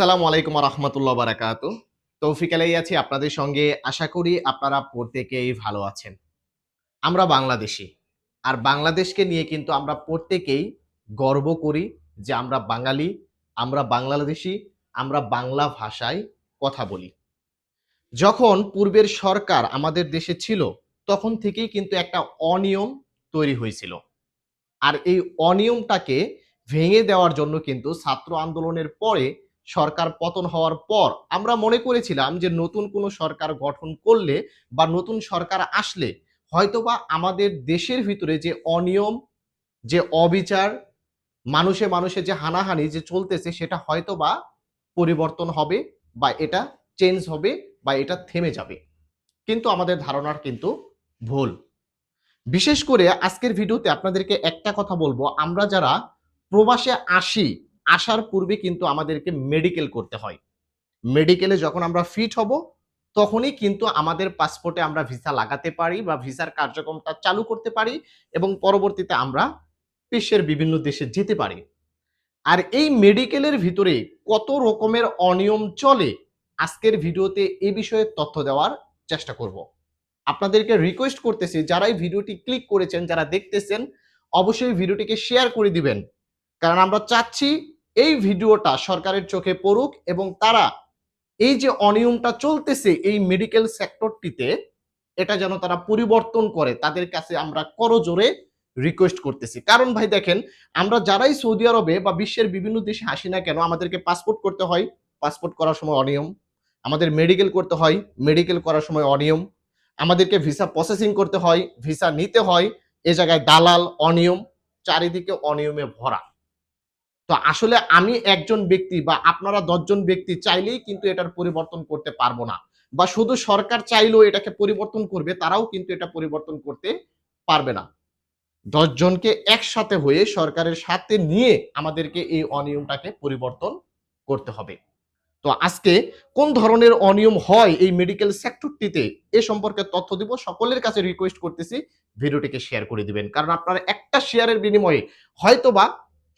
আসসালামু আলাইকুম রহমতুল্লাহ বারাকাতু। তৌফিক আলাই আছি আপনাদের সঙ্গে। আশা করি আপনারা প্রত্যেকেই ভালো আছেন। আমরা বাংলাদেশি। আর বাংলাদেশকে নিয়ে কিন্তু আমরা প্রত্যেকেই গর্ব করি যে আমরা বাঙালি, আমরা বাংলাদেশি, আমরা বাংলা ভাষায় কথা বলি। যখন পূর্বের সরকার আমাদের দেশে ছিল, তখন থেকেই কিন্তু একটা অনিয়ম তৈরি হয়েছিল। আর এই অনিয়মটাকে ভেঙে দেওয়ার জন্য কিন্তু ছাত্র আন্দোলনের পরে সরকার পতন হওয়ার পর আমরা মনে করেছিলাম যে নতুন কোনো সরকার গঠন করলে বা নতুন সরকার আসলে হয়তোবা আমাদের দেশের ভিতরে যে অনিয়ম, যে অবিচার, মানুষে মানুষে যে হানাহানি যে চলতেছে সেটা হয়তোবা পরিবর্তন হবে বা এটা চেঞ্জ হবে বা এটা থেমে যাবে। কিন্তু আমাদের ধারণার কিন্তু ভুল। বিশেষ করে আজকের ভিডিওতে আপনাদেরকে একটা কথা বলব। আমরা যারা প্রবাসে আসি আসার পূর্বে কিন্তু আমাদেরকে মেডিকেল করতে হয়। মেডিকেলে যখন আমরা ফিট হব, তখনই কিন্তু আমাদের পাসপোর্টে আমরা ভিসা লাগাতে পারি বা ভিসার কার্যক্রমটা চালু করতে পারি এবং পরবর্তীতে আমরা বিশ্বের বিভিন্ন দেশে যেতে পারি। আর এই মেডিকেলের ভিতরে কত রকমের অনিয়ম চলে, আজকের ভিডিওতে এ বিষয়ে তথ্য দেওয়ার চেষ্টা করব। আপনাদেরকে রিকোয়েস্ট করতেছি, যারা এই ভিডিওটি ক্লিক করেছেন, যারা দেখতেছেন, অবশ্যই ভিডিওটিকে শেয়ার করে দিবেন। কারণ আমরা চাচ্ছি এই ভিডিওটা সরকারের চোখে পড়ুক এবং তারা এই যে অনিয়মটা চলতেছে এই মেডিকেল সেক্টরটিতে এটা যেন তারা পরিবর্তন করে, তাদের কাছে আমরা করজোরে রিকোয়েস্ট করতেছি। কারণ ভাই দেখেন, আমরা যারাই সৌদি আরবে বা বিশ্বের বিভিন্ন দেশে আসি না কেন, আমাদেরকে পাসপোর্ট করতে হয়। পাসপোর্ট করার সময় অনিয়ম। আমাদের মেডিকেল করতে হয় মেডিকেল করার সময় অনিয়ম। আমাদেরকে ভিসা প্রসেসিং করতে হয় ভিসা নিতে হয়। এ জায়গায় দালাল, অনিয়ম, চারিদিকে অনিয়মে ভরা। তো আসলে আমি একজন ব্যক্তি বা আপনারা দশজন ব্যক্তি চাইলেই কিন্তু এটার পরিবর্তন করতে পারব না। বা শুধু সরকার চাইলেও এটাকে পরিবর্তন করবে, তারাও কিন্তু এটা পরিবর্তন করতে পারবে না। দশজনকে একসাথে হয়ে সরকারের সাথে নিয়ে আমাদেরকে এই অনিয়মটাকে পরিবর্তন করতে হবে। তো আজকে কোন ধরনের অনিয়ম হয় এই মেডিকেল সেক্টরটিতে এ সম্পর্কে তথ্য দিব। সকলের কাছে রিকোয়েস্ট করতেছি, ভিডিওটিকে শেয়ার করে দিবেন। কারণ আপনারা একটা শেয়ারের বিনিময়ে হয়তোবা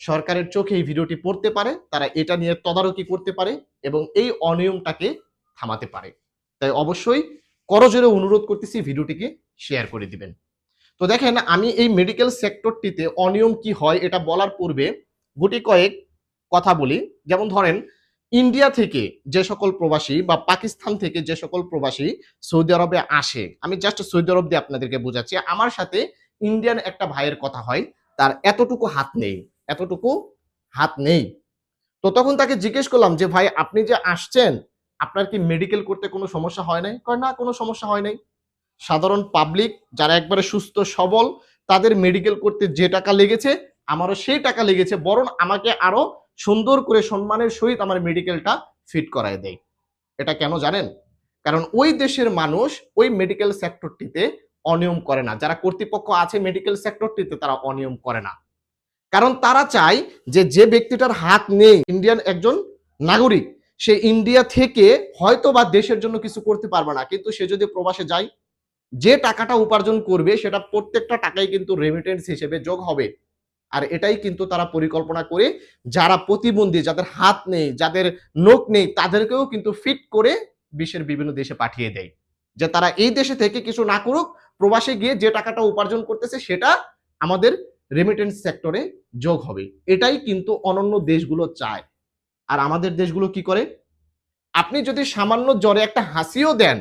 সরকারের চোখে এই ভিডিওটি পড়তে পারে, তারা এটা নিয়ে তদারকি করতে পারে এবং এই অনিয়মটাকে থামাতে পারে। তাই অবশ্যই করজোরে অনুরোধ করতেছি ভিডিওটিকে শেয়ার করে দিবেন। তো দেখেন, আমি এই মেডিকেল সেক্টরটিতে অনিয়ম কি হয় এটা বলার পূর্বে গুটি কয়েক কথা বলি। যেমন ধরেন ইন্ডিয়া থেকে যে সকল প্রবাসী বা পাকিস্তান থেকে যে সকল প্রবাসী সৌদি আরবে আসে, আমি জাস্ট সৌদি আরব দিয়ে আপনাদেরকে বোঝাচ্ছি, আমার সাথে ইন্ডিয়ান একটা ভাইয়ের কথা হয়, তার এতটুকু হাত নেই। এতটুকু হাত নেই। তো তখন তাকে জিজ্ঞেস করলাম যে, ভাই, আপনি যে আসছেন, আপনার কি মেডিকেল করতে কোনো সমস্যা হয় নাই? কয়, না, কোনো সমস্যা হয় নাই। সাধারণ পাবলিক যারা একবারে সুস্থ, সবল, তাদের মেডিকেল করতে যে টাকা লেগেছে, আমারও সেই টাকা লেগেছে, বরং আমাকে আরও সুন্দর করে সম্মানের সহিত আমার মেডিকেলটা ফিট করায় দেয়। এটা কেন জানেন? কারণ ওই দেশের মানুষ ওই মেডিকেল সেক্টরটিতে অনিয়ম করে না। যারা কর্তৃপক্ষ আছে মেডিকেল সেক্টরটিতে তারা অনিয়ম করে না। কারণ তারা চায় যে যে ব্যক্তিটার হাত নেই ইন্ডিয়ান একজন নাগরিক, সে ইন্ডিয়া থেকে হয়তো বা দেশের জন্য কিছু করতে পারবে না। কিন্তু সে যদি প্রবাসে যায়, যে টাকাটা উপার্জন করবে, সেটা প্রত্যেকটা টাকাই কিন্তু রেমিটেন্স হিসেবে যোগ হবে। আর এটাই কিন্তু তারা পরিকল্পনা করে যারা প্রতিবন্ধী, যাদের হাত নেই, যাদের নোক নেই, তাদেরকেও কিন্তু ফিট করে বিশ্বের বিভিন্ন দেশে পাঠিয়ে দেয়। যে তারা এই দেশে থেকে কিছু না করুক, প্রবাসে গিয়ে যে টাকাটা উপার্জন করতেছে, সেটা আমাদের রেমিটেন্স সেক্টরে যোগ হবে। এটাই কিন্তু অনন্য দেশগুলো চায়। আর আমাদের দেশগুলো কি করে? আপনি যদি সামান্য জ্বরে একটা হাসিও দেন,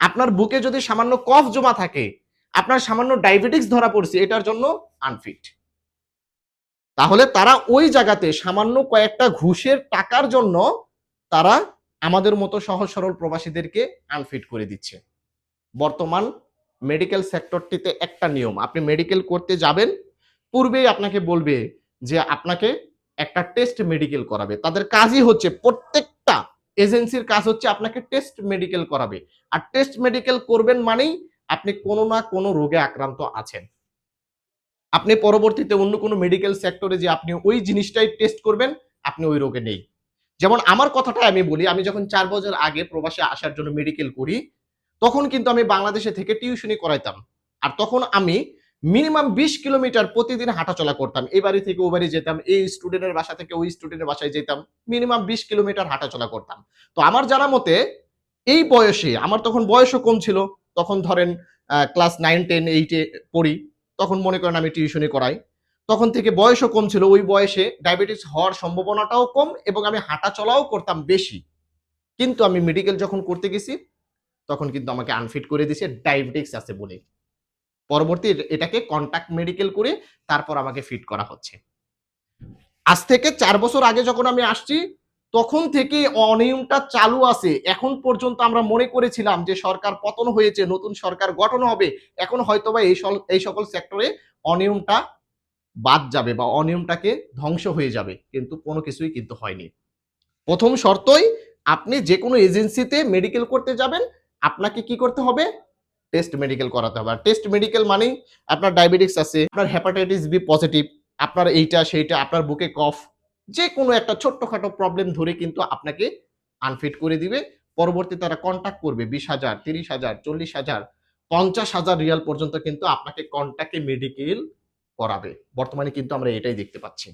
আপনার বুকে যদি সামান্য কফ জমা থাকে, আপনার সামান্য ডায়াবেটিক্স ধরা পড়ছে, এটার জন্য আনফিট তাহলে তারা ওই জায়গাতে সামান্য কয়েকটা ঘুষের টাকার জন্য তারা আমাদের মতো সহজ সরল প্রবাসীদেরকে আনফিট করে দিচ্ছে। বর্তমান মেডিকেল সেক্টরটিতে একটা নিয়ম, আপনি মেডিকেল করতে যাবেন পূর্বেই আপনাকে বলবে যে আপনাকে একটা টেস্ট মেডিকেল করাবে। তাদের কাজই হচ্ছে প্রত্যেকটা এজেন্সির কাজ হচ্ছে আপনাকে টেস্ট মেডিকেল করাবে। আর টেস্ট মেডিকেল করবেন মানেই আপনি কোনো না কোনো রোগে আক্রান্ত আছেন। আপনি পরবর্তীতে অন্য কোনো মেডিকেল সেক্টরে যে আপনি ওই জিনিসটাই টেস্ট করবেন, আপনি ওই রোগে নেই। যেমন আমার কথাটা আমি বলি, আমি যখন চার বছর আগে প্রবাসে আসার জন্য মেডিকেল করি, তখন কিন্তু আমি বাংলাদেশে থেকে টিউশনি করাইতাম। আর তখন আমি মিনিমাম বিশ কিলোমিটার প্রতিদিন হাঁটাচলা করতাম। এই বাড়ি থেকে ও বাড়ি যেতাম, এই স্টুডেন্টের বাসা থেকে ওই স্টুডেন্টের বাসায় যেতাম, মিনিমাম বিশ কিলোমিটার হাঁটাচলা করতাম। তো আমার জানা মতে এই বয়সে, আমার তখন বয়সও কম ছিল, তখন ধরেন ক্লাস নাইন টেন এইটে পড়ি, তখন মনে করেন আমি টিউশনি করাই। তখন থেকে বয়সও কম ছিল, ওই বয়সে ডায়াবেটিস হওয়ার সম্ভাবনাটাও কম এবং আমি হাঁটা চলাও করতাম বেশি। কিন্তু আমি মেডিকেল যখন করতে গেছি, তখন কিন্তু আমাকে আনফিট করে দিছে ডায়াবেটিক্স আছে বলে। পরবর্তী এটাকে কন্টাক্ট মেডিকেল করে তারপর আমাকে ফিট করা হচ্ছে। আজ থেকে চার বছর আগে যখন আমি আসছি, তখন থেকে অনিয়মটা চালু আছে। এখন পর্যন্ত আমরা মনে করেছিলাম যে সরকার পতন হয়েছে, নতুন সরকার গঠন হবে। এখন হয়তোবা এই এই সকল সেক্টরে অনিয়মটা বাদ যাবে বা অনিয়মটাকে ধ্বংস হয়ে যাবে। কিন্তু কোনো কিছুই কিন্তু হয়নি। প্রথম শর্তই আপনি যে কোনো এজেন্সিতে মেডিকেল করতে যাবেন, আপনাকে কি করতে হবে? টেস্ট মেডিকেল করাতে হবে। আর টেস্ট মেডিকেল মানেই আপনার ডায়াবেটিক্স আছে, আপনার হেপাটাইটিস বি পজিটিভ আপনার এইটা, সেইটা, আপনার বুকে কফ যে কোনো একটা ছোট্টখাটো প্রবলেম ধরে কিন্তু আপনাকে আনফিট করে দিবে। পরবর্তী তারা কন্ট্যাক্ট করবে বিশ হাজার, তিরিশ হাজার, চল্লিশ হাজার, পঞ্চাশ হাজার রিয়াল পর্যন্ত কিন্তু আপনাকে কন্ট্যাক্টে মেডিকেল করাবে। বর্তমানে কিন্তু আমরা এটাই দেখতে পাচ্ছি।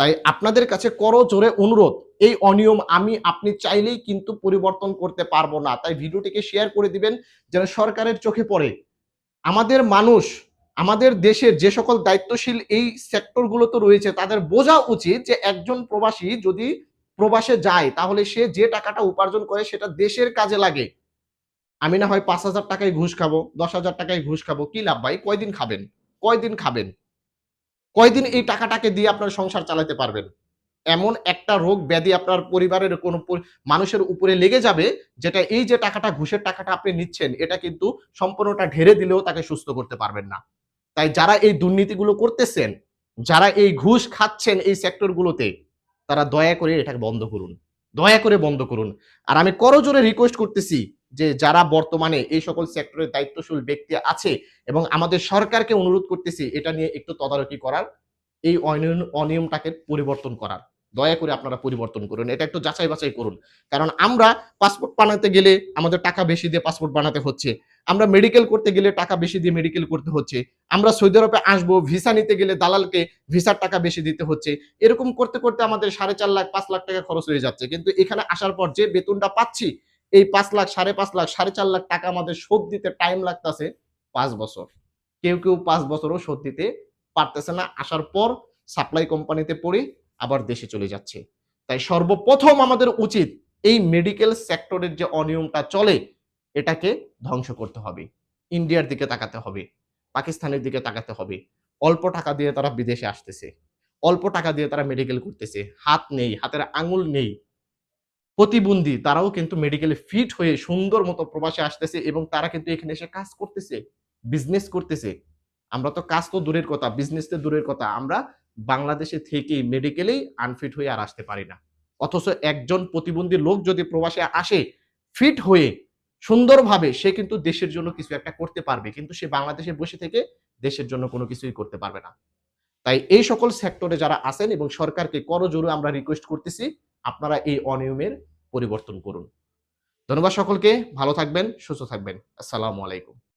তাই আপনাদের কাছে করো জোরে অনুরোধ, এই অনিয়ম আমি, আপনি চাইলেই কিন্তু পরিবর্তন করতে পারব না। তাই ভিডিওটিকে শেয়ার করে দিবেন যেন সরকারের চোখে পড়ে। আমাদের মানুষ, আমাদের দেশের যে সকল দায়িত্বশীল এই সেক্টরগুলোতে রয়েছে, তাদের বোঝা উচিত যে একজন প্রবাসী যদি প্রবাসে যায়, তাহলে সে যে টাকাটা উপার্জন করে সেটা দেশের কাজে লাগে। আমি না হয় পাঁচ হাজার টাকায় ঘুষ খাব, দশ হাজার টাকায় ঘুষ খাব, কি লাভ ভাই? কয়দিন খাবেন? কয়দিন খাবেন? কয়দিন এই টাকাটাকে দিয়ে আপনার সংসার চালাতে পারবেন? এমন একটা রোগ ব্যাধি আপনার পরিবারের কোনো মানুষের উপরে লেগে যাবে, যেটা এই যে টাকাটা, ঘুষের টাকাটা আপনি নিচ্ছেন, এটা কিন্তু সম্পূর্ণটা ঢেরে দিলেও তাকে সুস্থ করতে পারবেন না। তাই যারা এই দুর্নীতিগুলো করতেছেন, যারা এই ঘুষ খাচ্ছেন এই সেক্টরগুলোতে, তারা দয়া করে এটাকে বন্ধ করুন। দয়া করে বন্ধ করুন। আর আমি করজোরে রিকোয়েস্ট করতেছি যে যারা বর্তমানে এই সকল সেক্টরের দায়িত্বশীল ব্যক্তি আছে এবং আমাদের সরকারকে অনুরোধ করতেছি এটা নিয়ে একটু তদারকি করার, এই অনিয়ম, অনিয়মটাকে পরিবর্তন করার। দয়া করে আপনারা পরিবর্তন করুন, এটা একটু যাচাই বাছাই করুন। কারণ আমরা পাসপোর্ট বানাতে গেলে আমাদের টাকা বেশি দিয়ে পাসপোর্ট বানাতে হচ্ছে, আমরা মেডিকেল করতে গেলে টাকা বেশি দিয়ে মেডিকেল করতে হচ্ছে, আমরা সৌদি আরবে আসব ভিসা নিতে গেলে দালালকে ভিসার টাকা বেশি দিতে হচ্ছে, এরকম করতে করতে আমাদের সাড়ে চার লাখ, পাঁচ লাখ টাকা খরচ হয়ে যাচ্ছে। কিন্তু এখানে আসার পর যে বেতনটা পাচ্ছি এই পাঁচ লাখ, সাড়ে পাঁচ লাখ, সাড়ে চার লাখ টাকা আমাদের শোধ দিতে টাইম লাগতেছে পাঁচ বছর। কেউ কেউ পাঁচ বছরও শোধ দিতে পারতেছে না। আসার পর সাপ্লাই কোম্পানিতে পড়ে আবার দেশে চলে যাচ্ছে। তাই সর্বপ্রথম আমাদের উচিত এই মেডিকেল সেক্টরের যে অনিয়মটা চলে, এটাকে ধ্বংস করতে হবে। ইন্ডিয়ার দিকে তাকাতে হবে, পাকিস্তানের দিকে তাকাতে হবে। অল্প টাকা দিয়ে তারা বিদেশে আসতেছে। অল্প টাকা দিয়ে তারা মেডিকেল করতেছে। হাত নেই, হাতের আঙুল নেই। প্রতিবন্ধী, তারাও কিন্তু মেডিকেলে ফিট হয়ে সুন্দর মতো প্রবাসে আসতেছে এবং তারা কিন্তু এখানে এসে কাজ করতেছে বিজনেস করতেছে। আমরা তো কাজ তো দূরের কথা বিজনেস তো দূরের কথা, আমরা বাংলাদেশে থেকেই মেডিকেলেই আনফিট হয়ে আর আসতে পারি না। অথচ একজন প্রতিবন্ধী লোক যদি প্রবাসে আসে ফিট হয়ে সুন্দরভাবে, সে কিন্তু দেশের জন্য কিছু একটা করতে পারবে, কিন্তু সে বাংলাদেশে বসে থেকে দেশের জন্য কোনো কিছুই করতে পারবে না। তাই এই সকল সেক্টরে যারা আছেন এবং সরকারকে করজোরে আমরা রিকোয়েস্ট করতেছি আপনারা এই অনিয়মের পরিবর্তন করুন। ধন্যবাদ সকলকে ভালো থাকবেন সুস্থ থাকবেন। আসসালামু আলাইকুম।